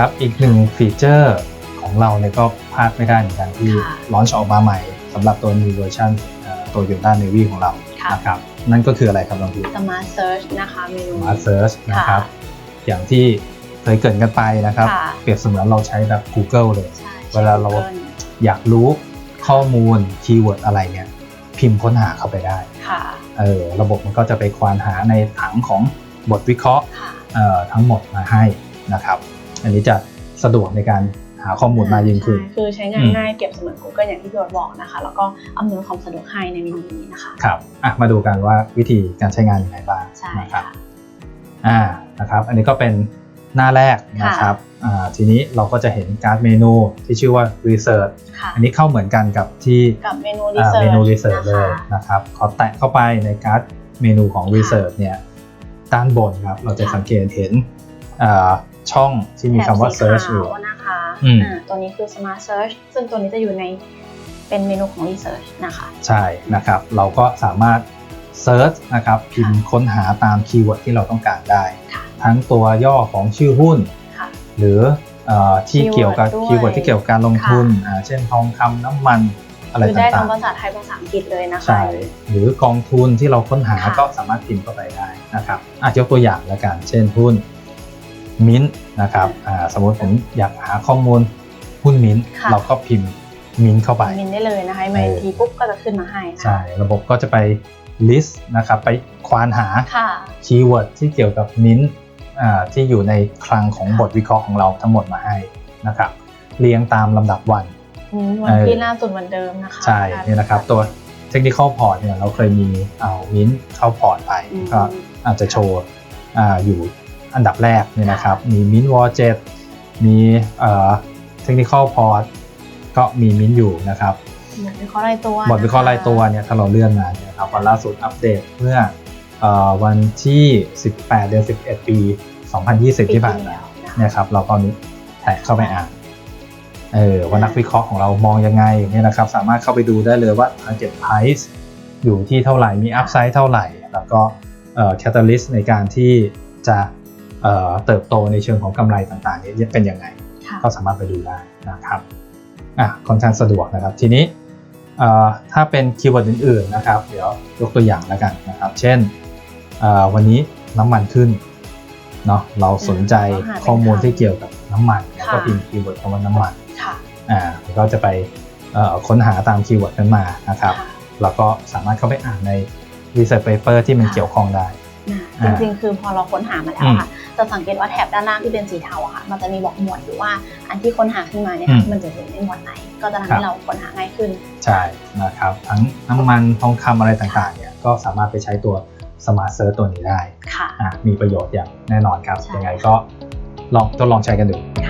ครับอีกหนึ่งฟีเจอร์ของเราเนี่ยก็พลาดไม่ได้เหมือนกันที่ค่ะลอนช์ออกมาใหม่สำหรับตัว New Version ตัว Toyota Navy ของเราค่ะ นะครับนั่นก็คืออะไรครับน้องพี Smart Search นะคะเมนู Smart Search นะครับอย่างที่เคยเกริดกันไปนะครับ ค่ะ เปรียบเสมือนเราใช้แบบ Google เลย ใช่เวลาเรา Google อยากรู้ข้อมูลคีย์เวิร์ดอะไรเนี่ย พิมพ์ค้นหาเข้าไปได้ค่ะเออระบบมันก็จะไปควานหาในถังของบทวิเคราะห์ ค่ะ เอ่อทั้งหมดมาให้นะครับ อันนี้จะสะดวกในการหาข้อมูลมากยิ่งขึ้น ใช่คือใช้งานอืมง่ายเก็บเสมือน Google อย่างที่พี่โอ๊ตบอกนะคะ แล้วก็อำนวยความสะดวกให้ในเมนูนี้นะคะครับอะมาดูกันว่าวิธีการใช้งานยังไงบ้างใช่นะครับค่ะอ่านะครับ อันนี้ก็เป็นหน้าแรกนะครับอ่าทีนี้เราก็จะเห็นการ์ดเมนูที่ชื่อว่า Research ค่ะอันนี้เข้าเหมือนกันกับที่กับเมนูอ่า Research เมนู Research เลยนะคะนะครับขอแตะเข้าไปในการ์ดเมนูของ Research เนี่ยด้านบนครับเราจะค่ะสังเกตเห็นอ่า ช่องที่มีคำว่าแถบสี Search ขอยู่วนะคะอืมอ่าตัวนี้คือ Smart Search ซึ่งตัวนี้จะอยู่ในเป็นเมนูของ Research นะคะ ใช่นะครับ เราก็สามารถ Search นะครับพิมพ์ค้นหาตามคีย์เวิร์ดที่เราต้องการได้ค่ะทั้งตัวย่อของชื่อหุ้นค่ะหรือเออที่เกี่ยวกับ Keyword ด้วยคีย์เวิร์ดที่เกี่ยวกับการลงทุนอ่าเช่นทองคำน้ำมันอะไรคือได้ต่าทั้งงภาษาไทยภาษาอังกฤษเลยนะๆคะใช่หรือกองทุนที่เราค้นหาค่ะก็สามารถพิมพ์เข้าไปได้นะครับอะยกตัวอย่างแล้วกัน เช่นหุ้น มิ้นนะครับอ่าสมมติผมอยากหาข้อมูลหุ้นมิ้นค่ะเราก็พิมพ์มิ้นเข้าไปมินได้เลยนะคะมาเออทีปุ๊บก็จะขึ้นมาให้นะใช่ระบบก็จะไป list นะครับไปควานหาค่ะคีย์เวิร์ดที่เกี่ยวกับมิ้นท์อ่าที่อยู่ในคลังของบทวิเคราะห์ของเราทั้งหมดมาให้นะครับเรียงตามลำดับวันอืมวันเออที่ล่าสุดวันเดิมนะคะใช่นี่นะครับตัว technical port เนี่ยเราเคยมีเอามิ้นท์เข้าพอร์ตไปอืมก็อาจจะโชว์อ่าอยู่ อันดับแรกเนี่ยนะครับ มีมิ้นท์วอลเจ็มีเอ่อ technical port ก็มีมิ้นท์อยู่นะครับบทวิเคราะห์รายตัวบทวิเคราะห์รายตัวเนี่ยถ้าเราเลื่อนมาเนี่ยครับวันล่าสุดอัปเดตเมื่อเออวันที่ 18 เดือน 11 ปี 2020 ที่ผ่านมาปีที่แล้วนะคะเนี่ยครับเราก็นี้แตะเข้าไปอ่านเออว่านักวิเคราะห์ของเรามองยังไงเนี่ยนะครับ สามารถเข้าไปดูได้เลยว่า target price อยู่ที่เท่าไหร่มี upside เท่าไหร่ แล้วก็เอ่อ catalyst ในการที่จะ เอ่อเติบโตในเชิงของกำไรต่างๆเนี่ยเป็นยังไงค่ะก็สามารถไปดูได้นะครับอะค่อนข้างสะดวกนะครับ ทีนี้เอ่อถ้าเป็นคีย์เวิร์ดอื่นๆนะครับ เดี๋ยวยกตัวอย่างแล้วกันนะครับ เช่นเอ่อวันนี้น้ำมันขึ้นเนาะเราสนใจก็หาเป็นข้อมูลคำที่เกี่ยวกับน้ำมันแล้วก็ค่ะพิมพ์คีย์เวิร์ดคำว่าน้ำมันค่ะอ่าแล้วก็จะไปเอ่อค้นหาตามคีย์เวิร์ดนั้นมานะครับค่ะแล้วก็สามารถเข้าไปอ่านใน research paper ที่มันค่ะเกี่ยวข้องได้นะอ่า จริงๆ คือพอเราค้นหามาแล้วอะค่ะ จะสังเกตว่าแถบด้านล่างที่เป็นสีเทาอะค่ะ มันจะมีบอกหมวดอยู่ว่าอันที่ค้นหาขึ้นมาเนี่ยอืมมันจะอยู่ในหมวดไหน ก็จะทำครัให้บเราค้นหาง่ายขึ้น ใช่นะครับ ทั้งน้ำมันทองคำอะไรต่างๆ เนี่ยก็สามารถไปใช้ตัว Smart Search ตัวนี้ได้ค่ะอะมีประโยชน์อย่างแน่นอนครับใช่ยังไงก็ลองทดลองใช้กันดูค่ะ